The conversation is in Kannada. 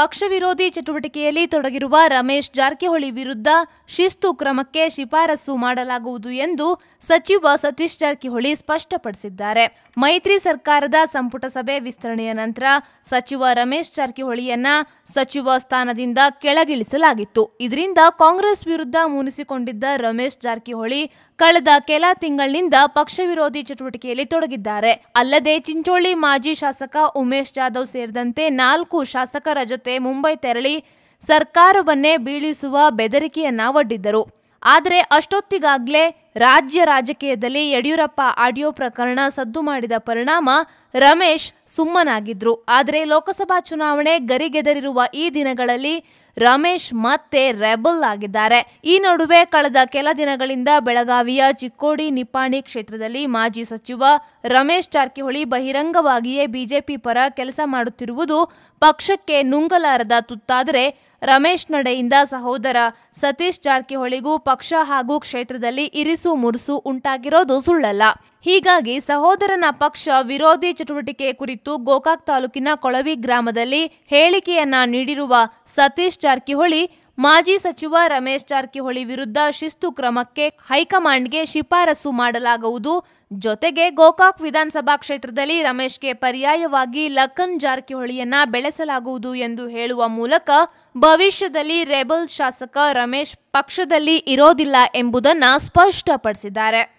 ಪಕ್ಷ ವಿರೋಧಿ ಚಟುವಟಿಕೆಯಲ್ಲಿ ತೊಡಗಿರುವ ರಮೇಶ್ ಜಾರಕಿಹೊಳಿ ವಿರುದ್ಧ ಶಿಸ್ತು ಕ್ರಮಕ್ಕೆ ಶಿಫಾರಸು ಮಾಡಲಾಗುವುದು ಎಂದು ಸಚಿವ ಸತೀಶ್ ಜಾರಕಿಹೊಳಿ ಸ್ಪಷ್ಟಪಡಿಸಿದ್ದಾರೆ. ಮೈತ್ರಿ ಸರ್ಕಾರದ ಸಂಪುಟ ಸಭೆ ವಿಸ್ತರಣೆಯ ನಂತರ ಸಚಿವ ರಮೇಶ್ ಜಾರಕಿಹೊಳಿಯನ್ನ ಸಚಿವ ಸ್ಥಾನದಿಂದ ಕೆಳಗಿಳಿಸಲಾಗಿತ್ತು. ಇದರಿಂದ ಕಾಂಗ್ರೆಸ್ ವಿರುದ್ಧ ಮುನಿಸಿಕೊಂಡಿದ್ದ ರಮೇಶ್ ಜಾರಕಿಹೊಳಿ ಕಳೆದ ಕೆಲ ತಿಂಗಳಿನಿಂದ ಪಕ್ಷ ವಿರೋಧಿ ಚಟುವಟಿಕೆಯಲ್ಲಿ ತೊಡಗಿದ್ದಾರೆ. ಅಲ್ಲದೆ ಚಿಂಚೋಳಿ ಮಾಜಿ ಶಾಸಕ ಉಮೇಶ್ ಜಾಧವ್ ಸೇರಿದಂತೆ ನಾಲ್ಕು ಶಾಸಕರ ಜೊತೆ ಮುಂಬೈ ತೆರಳಿ ಸರ್ಕಾರವನ್ನೇ ಬೀಳಿಸುವ ಬೆದರಿಕೆಯನ್ನ ಒಡ್ಡಿದ್ದರು. ಆದರೆ ಅಷ್ಟೊತ್ತಿಗಾಗ್ಲೇ ರಾಜ್ಯ ರಾಜಕೀಯದಲ್ಲಿ ಯಡಿಯೂರಪ್ಪ ಆಡಿಯೋ ಪ್ರಕರಣ ಸದ್ದು ಮಾಡಿದ ಪರಿಣಾಮ ರಮೇಶ್ ಸುಮ್ಮನಾಗಿದ್ರು. ಆದರೆ ಲೋಕಸಭಾ ಚುನಾವಣೆ ಗರಿಗೆದರಿರುವ ಈ ದಿನಗಳಲ್ಲಿ ರಮೇಶ್ ಮತ್ತೆ ರೆಬಲ್ ಆಗಿದ್ದಾರೆ. ಈ ನಡುವೆ ಕಳೆದ ಕೆಲ ದಿನಗಳಿಂದ ಬೆಳಗಾವಿಯ ಚಿಕ್ಕೋಡಿ ನಿಪ್ಪಾಣಿ ಕ್ಷೇತ್ರದಲ್ಲಿ ಮಾಜಿ ಸಚಿವ ರಮೇಶ್ ಜಾರಕಿಹೊಳಿ ಬಹಿರಂಗವಾಗಿಯೇ ಬಿಜೆಪಿ ಪರ ಕೆಲಸ ಮಾಡುತ್ತಿರುವುದು ಪಕ್ಷಕ್ಕೆ ನುಂಗಲಾರದ ತುತ್ತಾದರೆ ರಮೇಶ್ ನಡೆಯಿಂದ ಸಹೋದರ ಸತೀಶ್ ಜಾರಕಿಹೊಳಿಗೂ ಪಕ್ಷ ಹಾಗೂ ಕ್ಷೇತ್ರದಲ್ಲಿ ಇರಿಸು ಮುರುಸು ಉಂಟಾಗಿರೋದು ಸುಳ್ಳಲ್ಲ. ಹೀಗಾಗಿ ಸಹೋದರನ ಪಕ್ಷ ವಿರೋಧಿ ಚಟುವಟಿಕೆ ಕುರಿತು ಗೋಕಾಕ್ ತಾಲೂಕಿನ ಕೊಳವಿ ಗ್ರಾಮದಲ್ಲಿ ಹೇಳಿಕೆಯನ್ನ ನೀಡಿರುವ ಸತೀಶ್ ಜಾರಕಿಹೊಳಿ, ಮಾಜಿ ಸಚಿವ ರಮೇಶ್ ಜಾರಕಿಹೊಳಿ ವಿರುದ್ಧ ಶಿಸ್ತು ಕ್ರಮಕ್ಕೆ ಹೈಕಮಾಂಡ್ಗೆ ಶಿಫಾರಸು ಮಾಡಲಾಗುವುದು. ಜೊತೆಗೆ ಗೋಕಾಕ್ ವಿಧಾನಸಭಾ ಕ್ಷೇತ್ರದಲ್ಲಿ ರಮೇಶ್ಗೆ ಪರ್ಯಾಯವಾಗಿ ಲಖನ್ ಜಾರಕಿಹೊಳಿಯನ್ನ ಬೆಳೆಸಲಾಗುವುದು ಎಂದು ಹೇಳುವ ಮೂಲಕ ಭವಿಷ್ಯದಲ್ಲಿ ರೆಬಲ್ ಶಾಸಕ ರಮೇಶ್ ಪಕ್ಷದಲ್ಲಿ ಇರೋದಿಲ್ಲ ಎಂಬುದನ್ನ ಸ್ಪಷ್ಟಪಡಿಸಿದ್ದಾರೆ.